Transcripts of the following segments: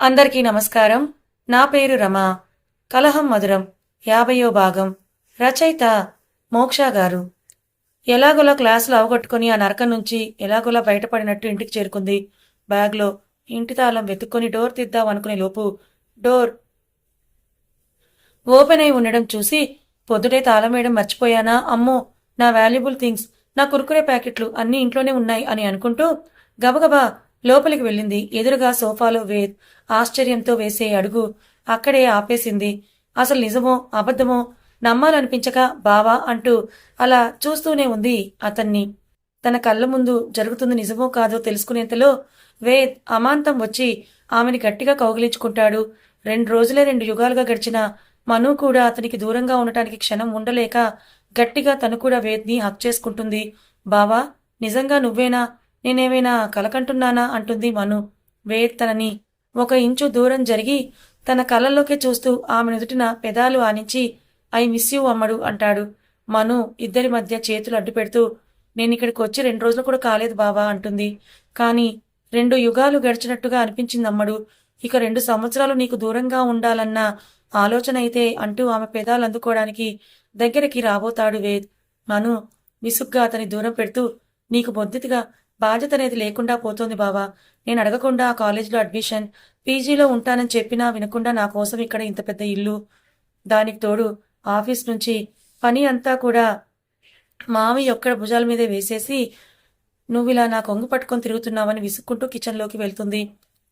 అందరికీ నమస్కారం. నా పేరు రమ. కలహం మధురం యాభయో భాగం. రచయిత మోక్ష గారు. ఎలాగోలా క్లాసులు అవగొట్టుకుని ఆ నరకం నుంచి ఎలాగోలా బయటపడినట్టు ఇంటికి చేరుకుంది. బ్యాగ్లో ఇంటి తాళం వెతుక్కొని డోర్ తీద్దాం అనుకునే లోపు డోర్ ఓపెన్ అయి ఉండడం చూసి పొద్దుటే తాళం వేయడం మర్చిపోయానా? అమ్మో! నా వాల్యుబుల్ థింగ్స్ నా కురుకురే ప్యాకెట్లు అన్నీ ఇంట్లోనే ఉన్నాయి అని అనుకుంటూ గబగబా లోపలికి వెళ్ళింది. ఎదురుగా సోఫాలో వేద్ ఆశ్చర్యంతో వేసే అడుగు అక్కడే ఆపేసింది. అసలు నిజమో అబద్ధమో నమ్మాలనిపించక బావా అంటూ అలా చూస్తూనే ఉంది అతన్ని. తన కళ్ళ ముందు జరుగుతుంది నిజమో కాదో తెలుసుకునేంతలో వేద్ అమాంతం వచ్చి ఆమెని గట్టిగా కౌగిలించుకుంటాడు. రెండు రోజులే రెండు యుగాలుగా గడిచిన మను కూడా అతనికి దూరంగా ఉండటానికి క్షణం ఉండలేక గట్టిగా తను కూడా వేద్ని హక్ చేసుకుంటుంది. బావా నిజంగా నువ్వేనా? నేనేమైనా కలకంటున్నానా? అంటుంది మను. వేద్ తనని ఒక ఇంచు దూరం జరిగి తన కళ్ళల్లోకి చూస్తూ ఆమె నుదుటిన పెదాలు ఆనించి ఐ మిస్ యూ అమ్మడు అంటాడు. మను ఇద్దరి మధ్య చేతులు అడ్డు పెడుతూ నేను ఇక్కడికి వచ్చి రెండు రోజులు కూడా కాలేదు బావా అంటుంది. కానీ రెండు యుగాలు గడిచినట్టుగా అనిపించింది అమ్మడు ఇక రెండు సంవత్సరాలు నీకు దూరంగా ఉండాలన్న ఆలోచన అయితే అంటూ ఆమె పెదాలు అందుకోవడానికి దగ్గరికి రాబోతాడు వేద్. మను విసుగ్గా అతని దూరం పెడుతూ నీకు బొద్దితిగా బాధ్యత అనేది లేకుండా పోతుంది బావా. నేను అడగకుండా ఆ కాలేజీలో అడ్మిషన్ పీజీలో ఉంటానని చెప్పినా వినకుండా నా కోసం ఇక్కడ ఇంత పెద్ద ఇల్లు. దానికి తోడు ఆఫీస్ నుంచి పని అంతా కూడా మావి ఒక్కడ భుజాల మీదే వేసేసి నువ్వు ఇలా నా కొంగు పట్టుకొని తిరుగుతున్నావని విసుక్కుంటూ కిచెన్లోకి వెళ్తుంది.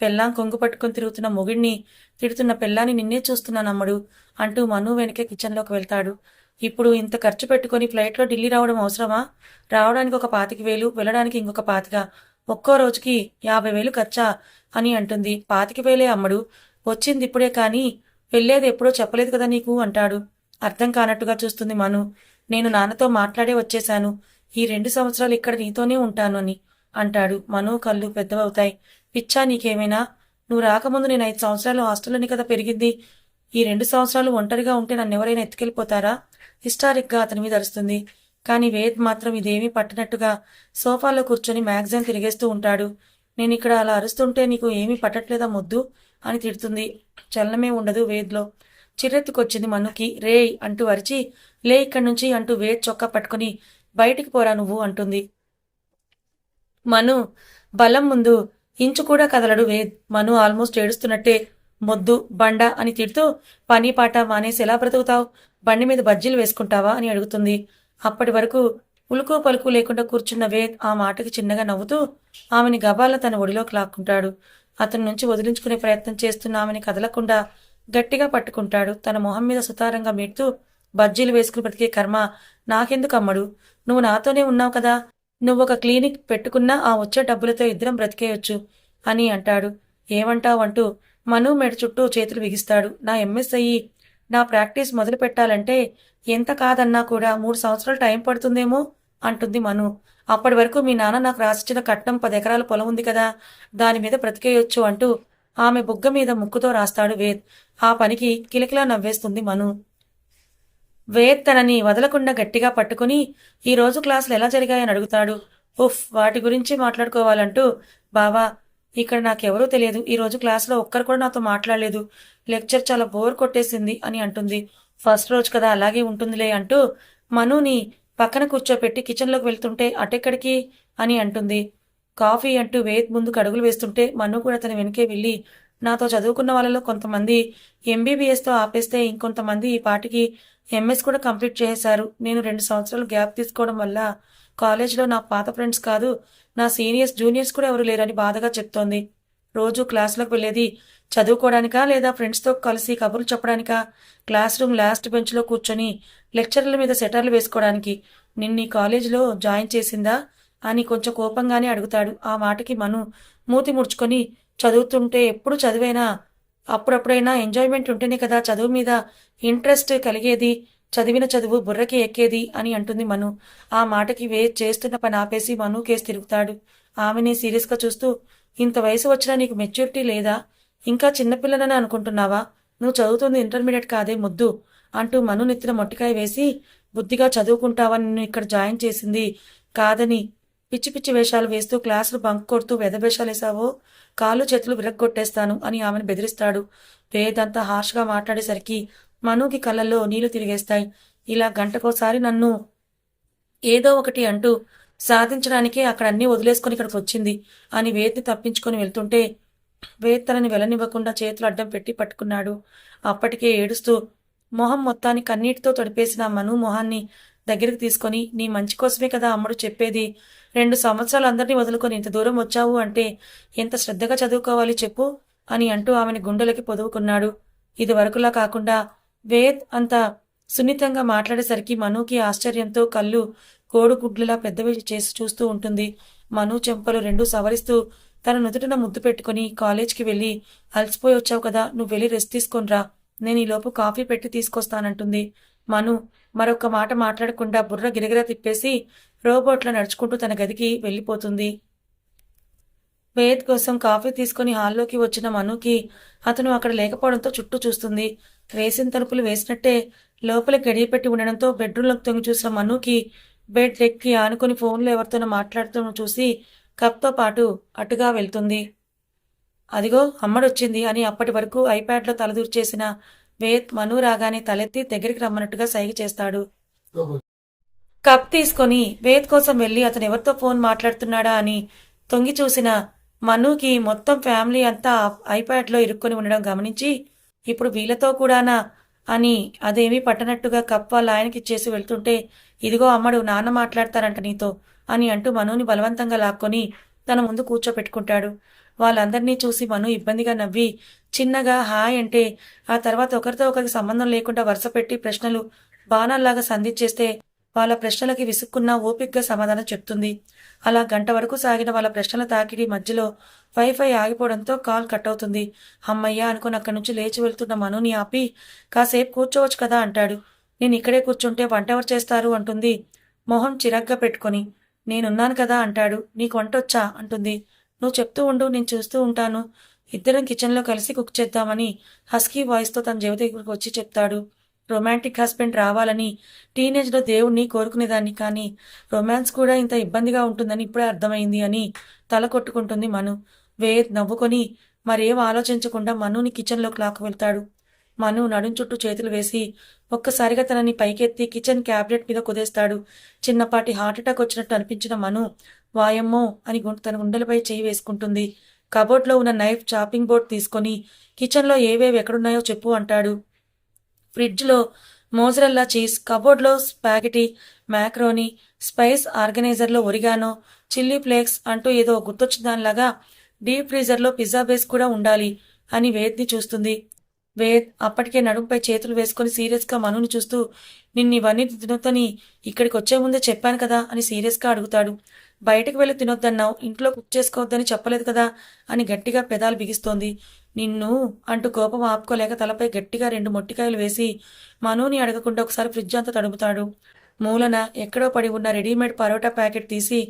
పెళ్ళాం కొంగు పట్టుకొని తిరుగుతున్న మొగిడిని తిడుతున్న పెళ్ళాన్ని నిన్నే చూస్తున్నానమ్మడు అంటూ మను వెనకే కిచెన్లోకి వెళ్తాడు. ఇప్పుడు ఇంత ఖర్చు పెట్టుకొని ఫ్లైట్లో ఢిల్లీ రావడం అవసరమా? రావడానికి ఒక పాతిక వేలు వెళ్ళడానికి ఇంకొక పాతిక. ఒక్కో రోజుకి యాభై వేలు ఖర్చా? అని అంటుంది. పాతిక వేలే అమ్మడు. వచ్చింది ఇప్పుడే కానీ వెళ్ళేది ఎప్పుడో చెప్పలేదు కదా నీకు అంటాడు. అర్థం కానట్టుగా చూస్తుంది మను. నేను నాన్నతో మాట్లాడే వచ్చేశాను. ఈ రెండు సంవత్సరాలు ఇక్కడ నీతోనే ఉంటాను అని అంటాడు. మను కళ్ళు పెద్దవవుతాయి. పిచ్చా నీకేమైనా? నువ్వు రాకముందు నేను ఐదు సంవత్సరాలు హాస్టల్లోనే కదా పెరిగింది. ఈ రెండు సంవత్సరాలు ఒంటరిగా ఉంటే నన్ను ఎవరైనా ఎత్తుకెళ్ళిపోతారా? హిస్టారిక్గా అతని మీద అరుస్తుంది. కానీ వేద్ మాత్రం ఇదేమీ పట్టినట్టుగా సోఫాలో కూర్చొని మ్యాగజైన్ తిరిగేస్తూ ఉంటాడు. నేను ఇక్కడ అలా అరుస్తుంటే నీకు ఏమీ పట్టట్లేదా మొద్దు? అని తిడుతుంది. చలనమే ఉండదు వేద్లో. చిరెత్తుకొచ్చింది మనుకి రే అంటూ అరిచి లే ఇక్కడి నుంచి అంటూ వేద్ చొక్కా పట్టుకుని బయటికి పోరా నువ్వు అంటుంది. మను బలం ముందు. ఇంచు కూడా కదలడు వేద్. మను ఆల్మోస్ట్ ఏడుస్తున్నట్టే మొద్దు బండ అని తిడుతూ పని పాట మానేసి ఎలా బ్రతుకుతావు? బండి మీద బజ్జీలు వేసుకుంటావా అని అడుగుతుంది. అప్పటి వరకు ఉలుకు పలుకు లేకుండా కూర్చున్న వేద్ ఆ మాటకి చిన్నగా నవ్వుతూ ఆమెని గబాల తన ఒడిలోకి లాక్కుంటాడు. అతని నుంచి వదిలించుకునే ప్రయత్నం చేస్తున్న ఆమెని కదలకుండా గట్టిగా పట్టుకుంటాడు. తన మొహం మీద సుతారంగా మెడుతూ బజ్జీలు వేసుకుని బ్రతికే కర్మ నాకెందుకు అమ్మడు? నువ్వు నాతోనే ఉన్నావు కదా. నువ్వు ఒక క్లినిక్ పెట్టుకున్నా ఆ వచ్చే డబ్బులతో ఇద్దరం బ్రతికేయొచ్చు అని అంటాడు. ఏమంటావు అంటూ మను మెడ చుట్టూ చేతులు బిగిస్తాడు. నా ఎంఎస్ఐ నా ప్రాక్టీస్ మొదలు పెట్టాలంటే ఎంత కాదన్నా కూడా మూడు సంవత్సరాలు టైం పడుతుందేమో అంటుంది మను. అప్పటి వరకు మీ నాన్న నాకు రాసిచ్చిన కట్నం పది ఎకరాల పొలం ఉంది కదా దాని మీద బ్రతికేయొచ్చు అంటూ ఆమె బుగ్గ మీద ముక్కుతో రాస్తాడు వేద్. ఆ పనికి కిలకిలా నవ్వేస్తుంది మను. వేద్ తనని వదలకుండా గట్టిగా పట్టుకుని ఈరోజు క్లాసులు ఎలా జరిగాయని అడుగుతాడు. ఉఫ్ వాటి గురించి మాట్లాడుకోవాలంటూ బావా ఇక్కడ నాకెవరూ తెలియదు. ఈరోజు క్లాస్లో ఒక్కరు కూడా నాతో మాట్లాడలేదు. లెక్చర్ చాలా బోర్ కొట్టేసింది అని అంటుంది. ఫస్ట్ రోజు కదా అలాగే ఉంటుందిలే అంటూ మనుని పక్కన కూర్చోపెట్టి కిచెన్లోకి వెళ్తుంటే అటెక్కడికి? అని అంటుంది. కాఫీ అంటూ వేద్ ముందుకు అడుగులు వేస్తుంటే మను కూడా తన వెనకే వెళ్ళి నాతో చదువుకున్న వాళ్ళలో కొంతమంది ఎంబీబీఎస్తో ఆపేస్తే ఇంకొంతమంది ఈ పాటికి ఎంఎస్ కూడా కంప్లీట్ చేశారు నేను రెండు సంవత్సరాలు గ్యాప్ తీసుకోవడం వల్ల కాలేజ్లో నా పాత ఫ్రెండ్స్ కాదు నా సీనియర్స్ జూనియర్స్ కూడా ఎవరు లేరని బాధగా చెప్తోంది. రోజు క్లాసులకు వెళ్ళేది చదువుకోవడానికా లేదా ఫ్రెండ్స్తో కలిసి కబుర్లు చెప్పడానికా? క్లాస్ రూమ్ లాస్ట్ బెంచ్లో కూర్చొని లెక్చర్ల మీద సెటర్లు వేసుకోవడానికి నిన్ని కాలేజీలో జాయిన్ చేసిందా? అని కొంచెం కోపంగానే అడుగుతాడు. ఆ మాటకి మను మూతి ముడుచుకొని చదువుతుంటే ఎప్పుడు చదివైనా అప్పుడప్పుడైనా ఎంజాయ్మెంట్ ఉంటేనే కదా చదువు మీద ఇంట్రెస్ట్ కలిగేది. చదివిన చదువు బుర్రకి ఎక్కేది అని అంటుంది మను. ఆ మాటకి వే చేస్తున్న పని ఆపేసి మను కేసు తిరుగుతాడు. ఆమెని సీరియస్గా చూస్తూ ఇంత వయసు వచ్చినా నీకు మెచ్యూరిటీ లేదా? ఇంకా చిన్నపిల్లనని అనుకుంటున్నావా? నువ్వు చదువుతుంది ఇంటర్మీడియట్ కాదే ముద్దు అంటూ మను నెత్తిన మొట్టికాయ వేసి బుద్ధిగా చదువుకుంటావా నిన్ను ఇక్కడ జాయిన్ చేసింది కాదని పిచ్చి పిచ్చి వేషాలు వేస్తూ క్లాసులు బంక్ కొడుతూ వెధవేషాలు వేసావో కాళ్ళు చేతులు విరగ్గొట్టేస్తాను అని ఆమెను బెదిరిస్తాడు. వేదంతా హార్ష్గా మాట్లాడేసరికి మనుకి కళ్ళల్లో నీళ్ళు తిరిగేస్తాయి. ఇలా గంటకోసారి నన్ను ఏదో ఒకటి అంటూ సాధించడానికే అక్కడ అన్నీ వదిలేసుకొని ఇక్కడికి వచ్చింది అని వేద్ని తప్పించుకొని వెళ్తుంటే వేద్ తనని వెళ్ళనివ్వకుండా చేతులు అడ్డం పెట్టి పట్టుకున్నాడు. అప్పటికే ఏడుస్తూ మొహం మొత్తాన్ని కన్నీటితో తడిపేసిన మను మొహాన్ని దగ్గరికి తీసుకొని నీ మంచి కోసమే కదా అమ్మడు చెప్పేది. రెండు సంవత్సరాలు అందరినీ వదులుకొని ఇంత దూరం వచ్చావు అంటే ఎంత శ్రద్ధగా చదువుకోవాలి చెప్పు అని అంటూ ఆమెని గుండెలకి పొదువుకున్నాడు ఇది వరకులా కాకుండా వేద్ అంత సున్నితంగా మాట్లాడేసరికి మనుకి ఆశ్చర్యంతో కళ్ళు కోడుగుడ్లలా పెద్దవి చేసి చూస్తూ ఉంటుంది. మను చెంపలు రెండు సవరిస్తూ తన నుదుటిన ముద్దు పెట్టుకుని కాలేజ్కి వెళ్ళి అలసిపోయి వచ్చావు కదా నువ్వు వెళ్ళి రెస్ట్ తీసుకొనిరా నేను ఈలోపు కాఫీ పెట్టి తీసుకొస్తానంటుంది. మను మరొక మాట మాట్లాడకుండా బుర్ర గిరగిరా తిప్పేసి రోబోట్లో నడుచుకుంటూ తన గదికి వెళ్ళిపోతుంది. వేద్ కోసం కాఫీ తీసుకుని హాల్లోకి వచ్చిన మనుకి అతను అక్కడ లేకపోవడంతో చుట్టూ చూస్తుంది. వేసిన తలుపులు వేసినట్టే లోపల గడియపెట్టి ఉండడంతో బెడ్రూమ్లోకి తొంగి చూసిన మనుకి బెడ్ ఎక్కి ఆనుకుని ఫోన్లో ఎవరితోనో మాట్లాడుతున్న చూసి కప్తో పాటు అటుగా వెళ్తుంది. అదిగో అమ్మడొచ్చింది అని అప్పటి వరకు ఐప్యాడ్లో తలదూర్చేసిన వేద్ మను రాగానే తలెత్తి దగ్గరికి రమ్మన్నట్టుగా సైగ చేస్తాడు. కప్ తీసుకొని వేద్ కోసం వెళ్ళి అతను ఎవరితో ఫోన్ మాట్లాడుతున్నాడా అని తొంగి చూసిన మనుకి మొత్తం ఫ్యామిలీ అంతా ఐప్యాడ్లో ఇరుక్కొని ఉండడం గమనించి ఇప్పుడు వీళ్ళతో కూడానా? అని అదేమీ పట్టనట్టుగా కప్ప వాళ్ళ ఆయనకి ఇచ్చేసి వెళ్తుంటే ఇదిగో అమ్మడు నాన్న మాట్లాడతారంట నీతో అని అంటూ మనుని బలవంతంగా లాక్కొని తన ముందు కూర్చోపెట్టుకుంటాడు. వాళ్ళందరినీ చూసి మను ఇబ్బందిగా నవ్వి చిన్నగా హాయ్ అంటే ఆ తర్వాత ఒకరితో ఒకరికి సంబంధం లేకుండా వరుస పెట్టి ప్రశ్నలు బాణాల్లాగా సంధించేస్తే వాళ్ళ ప్రశ్నలకి విసుక్కున్న ఓపిగ్గా సమాధానం చెప్తుంది. అలా గంట వరకు సాగిన వాళ్ళ ప్రశ్నల తాకిడి మధ్యలో వైఫై ఆగిపోవడంతో కాల్ కట్ అవుతుంది అమ్మయ్య అనుకుని అక్కడి నుంచి లేచి వెళ్తున్న మనుని ఆపి కాసేపు కూర్చోవచ్చు కదా అంటాడు. నేను ఇక్కడే కూర్చుంటే వంట ఎవరు చేస్తారు? అంటుంది. మొహం చిరగ్గా పెట్టుకొని నేనున్నాను కదా అంటాడు. నీకు వంట వచ్చా? అంటుంది. నువ్వు చెప్తూ ఉండు నేను చూస్తూ ఉంటాను. ఇద్దరం కిచెన్లో కలిసి కుక్ చేద్దామని హస్కీ వాయిస్తో తన జవి వచ్చి చెప్తాడు. రొమాంటిక్ హస్బెండ్ రావాలని టీనేజ్లో దేవుణ్ణి కోరుకునేదాన్ని కానీ రొమాన్స్ కూడా ఇంత ఇబ్బందిగా ఉంటుందని ఇప్పుడే అర్థమైంది అని తల కొట్టుకుంటుంది మను. వేద్ నవ్వుకొని మరేం ఆలోచించకుండా మనుని కిచెన్లోకి లాక్కు వెళ్తాడు. మను నడుం చుట్టూ చేతులు వేసి ఒక్కసారిగా తనని పైకెత్తి కిచెన్ క్యాబినెట్ మీద కుదేస్తాడు. చిన్నపాటి హార్ట్అటాక్ వచ్చినట్టు అనిపించిన మను వాయమ్మో అని తన గుండెలపై చేయి వేసుకుంటుంది. కబోర్డ్లో ఉన్న నైఫ్ చాపింగ్ బోర్డ్ తీసుకొని కిచెన్లో ఏవేవి ఎక్కడున్నాయో చెప్పు అంటాడు. ఫ్రిడ్జ్లో మోజరల్లా చీజ్ కబోర్డ్లో స్పాగెటీ మ్యాక్రోనీ స్పైస్ ఆర్గనైజర్లో ఒరిగానో చిల్లీ ఫ్లేక్స్ అంటూ ఏదో గుర్తొచ్చిన దానిలాగా డీప్ ఫ్రీజర్లో పిజ్జా బేస్ కూడా ఉండాలి అని వేద్ని చూస్తుంది. వేద్ అప్పటికే నడుంపై చేతులు వేసుకొని సీరియస్గా మనుని చూస్తూ నిన్ను ఇవన్నీ తినొద్దని ఇక్కడికి వచ్చే ముందే చెప్పాను కదా అని సీరియస్గా అడుగుతాడు. బయటకు వెళ్ళి తినొద్దన్నావు ఇంట్లో కుక్ చేసుకోవద్దని చెప్పలేదు కదా అని గట్టిగా పెదాలు బిగిస్తోంది. నిన్ను అంటూ కోపం ఆపుకోలేక తలపై గట్టిగా రెండు మొట్టికాయలు వేసి మనూని అడగకుండా ఒకసారి ఫ్రిడ్జ్ అంతా తడుపుతాడు. మూలన ఎక్కడో పడి ఉన్న రెడీమేడ్ పరోటా ప్యాకెట్ తీసి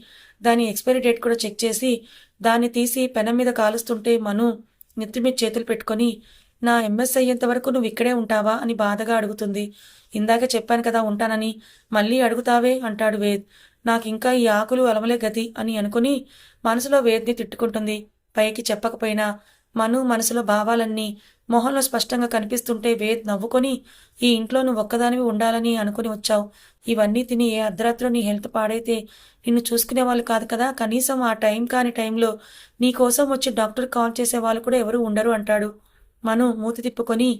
దాని ఎక్స్పైరీ డేట్ కూడా చెక్ చేసి దాన్ని తీసి పెనం మీద కాలుస్తుంటే మను నెత్తి మీద చేతులు పెట్టుకొని నా ఎంఎస్ అయ్యేంత వరకు నువ్వు ఇక్కడే ఉంటావా? అని బాధగా అడుగుతుంది. ఇందాక చెప్పాను కదా ఉంటానని మళ్ళీ అడుగుతావే? అంటాడు వేద్. నాకు ఇంకా ఈ ఆకులు అలమలే గతి అని అనుకుని మనసులో వేద్ని తిట్టుకుంటుంది. పైకి చెప్పకపోయినా మను మనసులో భావాలన్నీ మొహంలో స్పష్టంగా కనిపిస్తుంటే వేద్ నవ్వుకొని ఈ ఇంట్లో నువ్వు ఒక్కదానివి ఉండాలని అనుకుని వచ్చావు. ఇవన్నీ తిని ఏ అర్ధరాత్రిలో నీ హెల్త్ పాడైతే నిన్ను చూసుకునే వాళ్ళు కాదు కదా. కనీసం ఆ టైం కాని టైంలో నీ కోసం వచ్చి డాక్టర్ కాల్ చేసే వాళ్ళు కూడా ఎవరు ఉండరు అంటాడు. మను మూతి తిప్పుకొని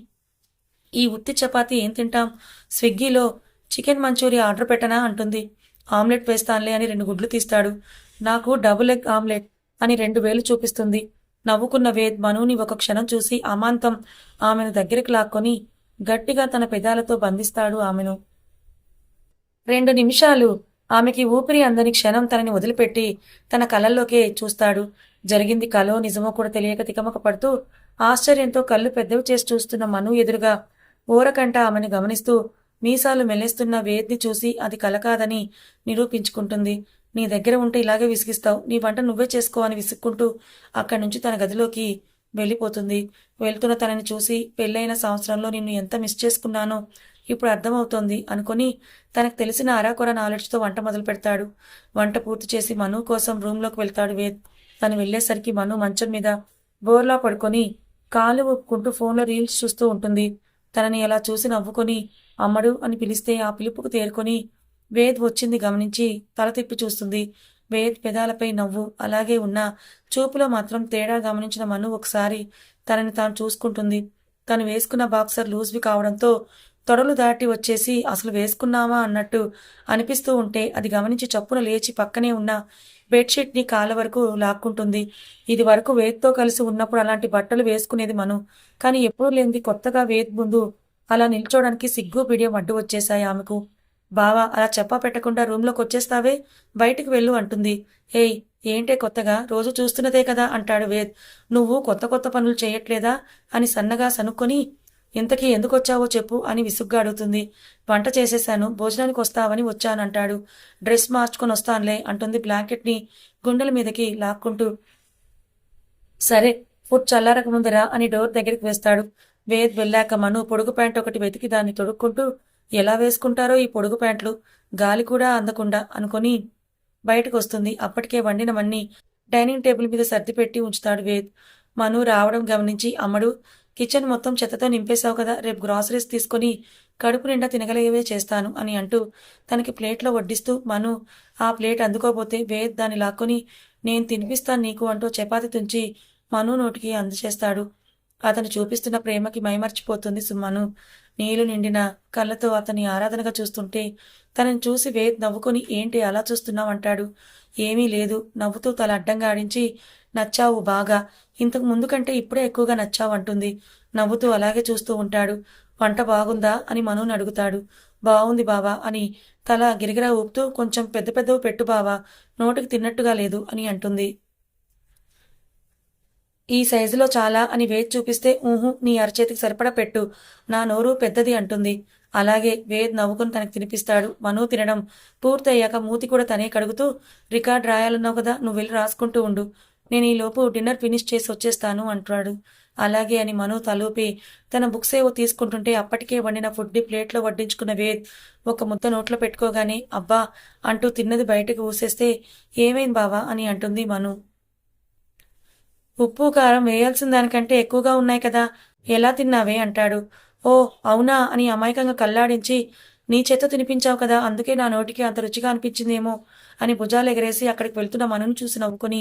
ఈ ఉత్తి చపాతి ఏం తింటాం? స్విగ్గీలో చికెన్ మంచూరియా ఆర్డర్ పెట్టనా? అంటుంది. ఆమ్లెట్ వేస్తానులే అని రెండు గుడ్లు తీస్తాడు. నాకు డబుల్ ఎగ్ ఆమ్లెట్ అని రెండు వేలు చూపిస్తుంది. నవ్వుకున్న వేద్ మనుని ఒక క్షణం చూసి అమాంతం ఆమెను దగ్గరికి లాక్కొని గట్టిగా తన పెదాలతో బంధిస్తాడు ఆమెను. రెండు నిమిషాలు ఆమెకి ఊపిరి అందని క్షణం తనని వదిలిపెట్టి తన కలల్లోకే చూస్తాడు. జరిగింది కలో నిజమో కూడా తెలియక తికమక పడుతూ ఆశ్చర్యంతో కళ్ళు పెద్దవి చేసి చూస్తున్న మను ఎదురుగా ఊరకంట ఆమెను గమనిస్తూ మీసాలు మెల్లేస్తున్న వేద్ని చూసి అది కల కాదని నిరూపించుకుంటుంది. నీ దగ్గర ఉంటే ఇలాగే విసిగిస్తావు. నీ వంట నువ్వే చేసుకో అని విసుక్కుంటూ అక్కడి నుంచి తన గదిలోకి వెళ్ళిపోతుంది. వెళ్తున్న తనని చూసి పెళ్ళైన సంవత్సరంలో నిన్ను ఎంత మిస్ చేసుకున్నానో ఇప్పుడు అర్థమవుతోంది అనుకొని తనకు తెలిసిన అరాకొర నాలెడ్జ్తో వంట మొదలు పెడతాడు. వంట పూర్తి చేసి మను కోసం రూమ్లోకి వెళ్తాడు వేద్. తను వెళ్ళేసరికి మను మంచం మీద బోర్లా పడుకొని కాలు ఒప్పుకుంటూ ఫోన్లో రీల్స్ చూస్తూ ఉంటుంది. తనని అలా చూసి నవ్వుకొని అమ్మడు అని పిలిస్తే ఆ పిలుపుకు తేరుకొని వేద్ వచ్చింది గమనించి తల తిప్పి చూస్తుంది. వేద్ పెదాలపై నవ్వు అలాగే ఉన్న చూపులో మాత్రం తేడా గమనించిన మను ఒకసారి తనని తాను చూసుకుంటుంది. తను వేసుకున్న బాక్సర్ లూజ్వి కావడంతో తొడలు దాటి వచ్చేసి అసలు వేసుకున్నామా అన్నట్టు అనిపిస్తూ ఉంటే అది గమనించి చప్పున లేచి పక్కనే ఉన్న బెడ్షీట్ని కాళ్ళ వరకు లాక్కుంటుంది. ఇది వరకు వేద్తో కలిసి ఉన్నప్పుడు అలాంటి బట్టలు వేసుకునేది మను. కానీ ఎప్పుడూ లేనిది కొత్తగా వేద్ ముందు అలా నిల్చోడానికి సిగ్గు బిడియం అడ్డు వచ్చేశాయి ఆమెకు. బావా అలా చెప్పా పెట్టకుండా రూమ్లోకి వచ్చేస్తావే బయటికి వెళ్ళు అంటుంది. ఏయ్ ఏంటే కొత్తగా? రోజు చూస్తున్నదే కదా అంటాడు వేద్. నువ్వు కొత్త కొత్త పనులు చేయట్లేదా? అని సన్నగా సనుక్కొని ఇంతకీ ఎందుకు వచ్చావో చెప్పు అని విసుగ్గా అడుగుతుంది. వంట చేసేశాను భోజనానికి వస్తావని వచ్చానంటాడు. డ్రెస్ మార్చుకొని వస్తానులే అంటుంది బ్లాంకెట్ని గుండెల మీదకి లాక్కుంటూ. సరే ఫుడ్ చల్లారక ముందరా అని డోర్ దగ్గరికి వేస్తాడు. వేద్ వెళ్ళాక మను పొడుగు ప్యాంట్ ఒకటి వెతికి దాన్ని తొడుక్కుంటూ ఎలా వేసుకుంటారో ఈ పొడుగు ప్యాంట్లు? గాలి కూడా అందకుండా అనుకొని బయటకు వస్తుంది అప్పటికే వండినవన్నీ డైనింగ్ టేబుల్ మీద సర్దిపెట్టి ఉంచుతాడు వేద్. మను రావడం గమనించి అమ్మడు కిచెన్ మొత్తం చెత్తతో నింపేశావు కదా రేపు గ్రాసరీస్ తీసుకొని కడుపు నిండా తినగలిగేవే చేస్తాను అని అంటూ తనకి ప్లేట్లో వడ్డిస్తూ మను ఆ ప్లేట్ అందుకోపోతే వేద్ దాన్ని లాక్కొని నేను తినిపిస్తాను నీకు అంటూ చపాతి తుంచి మను నోటికి అందచేస్తాడు. అతను చూపిస్తున్న ప్రేమకి మైమర్చిపోతుంది సుమ్మను నీళ్ళు నిండిన కళ్ళతో అతని ఆరాధనగా చూస్తుంటే తనని చూసి వేద్ నవ్వుకొని ఏంటి అలా చూస్తున్నావు అంటాడు ఏమీ లేదు. నవ్వుతూ తల అడ్డంగా ఆడించి నచ్చావు బాగా. ఇంతకు ముందు కంటే ఇప్పుడే ఎక్కువగా నచ్చావు అంటుంది. నవ్వుతూ అలాగే చూస్తూ ఉంటాడు. వంట బాగుందా? అని మనోని అడుగుతాడు. బాగుంది బావా అని తల గిరిగిరా ఊపుతూ కొంచెం పెద్ద పెద్దవి పెట్టు బావా. నోటికి తిన్నట్టుగా లేదు అని అంటుంది. ఈ సైజులో చాలా అని వేద్ చూపిస్తే ఊహు నీ అరచేతికి సరిపడా పెట్టు. నా నోరు పెద్దది అంటుంది. అలాగే వేద్ నవ్వుకుని తనకు తినిపిస్తాడు. మను తినడం పూర్తయ్యాక మూతి కూడా తనే కడుగుతూ రికార్డ్ రాయాలన్నావు కదా నువ్వు వెళ్ళి రాసుకుంటూ ఉండు. నేను ఈలోపు డిన్నర్ ఫినిష్ చేసి వచ్చేస్తాను అంటాడు. అలాగే అని మను తలూపి తన బుక్స్ ఏవో తీసుకుంటుంటే అప్పటికే వండిన ఫుడ్ని ప్లేట్లో వడ్డించుకున్న వేద్ ఒక ముద్ద నోట్లో పెట్టుకోగానే అబ్బా అంటూ తిన్నది బయటకు ఊసేస్తే ఏమైంది బావా అని అంటుంది మను. ఉప్పు కారం వేయాల్సిన దానికంటే ఎక్కువగా ఉన్నాయి కదా. ఎలా తిన్నావే? అంటాడు. ఓ అవునా? అని అమాయకంగా కల్లాడించి నీ చేత తినిపించావు కదా అందుకే నా నోటికి అంత రుచిగా అనిపించిందేమో అని భుజాలు ఎగరేసి అక్కడికి వెళ్తున్న మనను చూసి నవ్వుకుని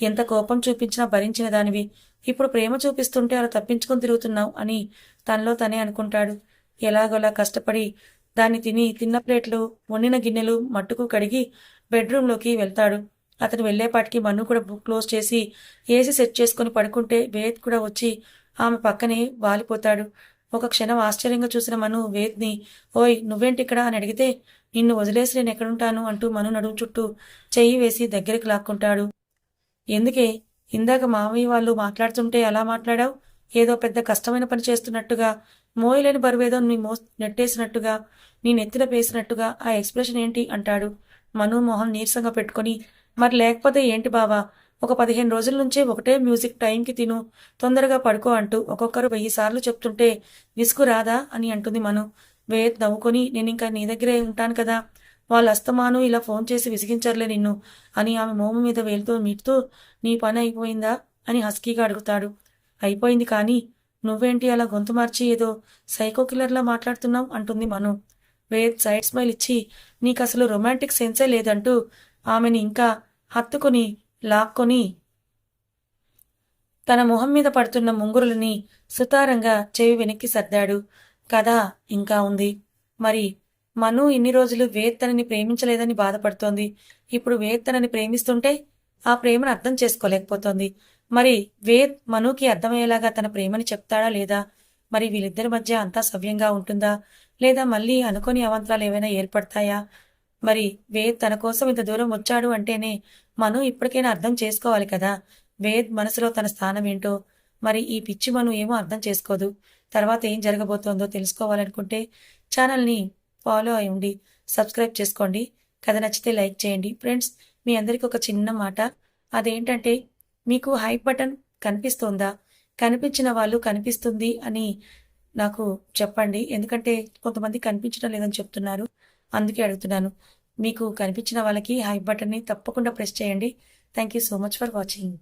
ఎంత కోపం చూపించినా భరించిన దానివి. ఇప్పుడు ప్రేమ చూపిస్తుంటే అలా తప్పించుకొని తిరుగుతున్నావు అని తనలో తనే అనుకుంటాడు. ఎలాగోలా కష్టపడి దాన్ని తిని తిన్న ప్లేట్లు వండిన గిన్నెలు మట్టుకు కడిగి బెడ్రూమ్లోకి వెళ్తాడు. అతను వెళ్ళేపాటికి మన్ను కూడా బుక్ క్లోజ్ చేసి ఏసీ సెట్ చేసుకుని పడుకుంటే వేద్ కూడా వచ్చి ఆమె పక్కనే వాలిపోతాడు. ఒక క్షణం ఆశ్చర్యంగా చూసిన మను వేద్ని ఓయ్ నువ్వేంటి ఇక్కడ? అని అడిగితే నిన్ను వదిలేసి నేను ఎక్కడుంటాను? అంటూ మను నడుము చుట్టూ చెయ్యి వేసి దగ్గరికి లాక్కుంటాడు. ఎందుకే? ఇందాక మామయ్య వాళ్ళు మాట్లాడుతుంటే ఎలా మాట్లాడావు? ఏదో పెద్ద కష్టమైన పని చేస్తున్నట్టుగా మోయలేని బరువేదో నీ మో నెట్టేసినట్టుగా నీ నెత్తిన పేసినట్టుగా ఆ ఎక్స్ప్రెషన్ ఏంటి? అంటాడు. మను మోహన్ నీరసంగా పెట్టుకొని మరి లేకపోతే ఏంటి బావా? ఒక పదిహేను రోజుల నుంచే ఒకటే మ్యూజిక్ టైంకి తిను. తొందరగా పడుకో అంటూ ఒక్కొక్కరు వెయ్యి సార్లు చెప్తుంటే విసుగు రాదా అని అంటుంది మను. వేద్ నవ్వుకొని నేను ఇంకా నీ దగ్గరే ఉంటాను కదా. వాళ్ళ అస్తమాను ఇలా ఫోన్ చేసి విసిగించర్లే నిన్ను అని ఆమె మోము మీద వేలుతో మీటుతూ నీ పని అయిపోయిందా? అని హస్కీగా అడుగుతాడు. అయిపోయింది కానీ నువ్వేంటి అలా గొంతు మార్చి ఏదో సైకో కిల్లర్లా మాట్లాడుతున్నావు? అంటుంది మను. వేద్ సైడ్ స్మైల్ ఇచ్చి నీకు అసలు రొమాంటిక్ సెన్సే లేదంటూ ఆమెని ఇంకా హత్తుకొని లాక్కొని తన మొహం మీద పడుతున్న ముంగురులని సుతారంగా చెవి వెనక్కి సర్దాడు. కథ ఇంకా ఉంది. మరి మను ఇన్ని రోజులు వేద్ తనని ప్రేమించలేదని బాధపడుతోంది. ఇప్పుడు వేద్ తనని ప్రేమిస్తుంటే ఆ ప్రేమను అర్థం చేసుకోలేకపోతోంది. మరి వేద్ మనుకి అర్థమయ్యేలాగా తన ప్రేమని చెప్తాడా లేదా? మరి వీళ్ళిద్దరి మధ్య అంతా సవ్యంగా ఉంటుందా? లేదా మళ్ళీ అనుకోని అవంతరాలు ఏవైనా ఏర్పడతాయా? మరి వేద్ తన కోసం ఇంత దూరం వచ్చాడు అంటేనే మను ఇప్పటికైనా అర్థం చేసుకోవాలి కదా. వేద్ మనసులో తన స్థానం ఏంటో? మరి ఈ పిచ్చి మను ఏమో అర్థం చేసుకోదు. తర్వాత ఏం జరగబోతోందో తెలుసుకోవాలనుకుంటే ఛానల్ని ఫాలో అయ్యండి సబ్స్క్రైబ్ చేసుకోండి. కథ నచ్చితే లైక్ చేయండి. ఫ్రెండ్స్ మీ అందరికి ఒక చిన్న మాట. అదేంటంటే మీకు హైప్ బటన్ కనిపిస్తోందా? కనిపించిన వాళ్ళు కనిపిస్తుంది అని నాకు చెప్పండి. ఎందుకంటే కొంతమంది కనిపించడం లేదని చెప్తున్నారు. అందుకే అడుగుతున్నాను. మీకు కనిపించిన వాళ్ళకి హై బటన్ని తప్పకుండా ప్రెస్ చేయండి. Thank you so much for watching.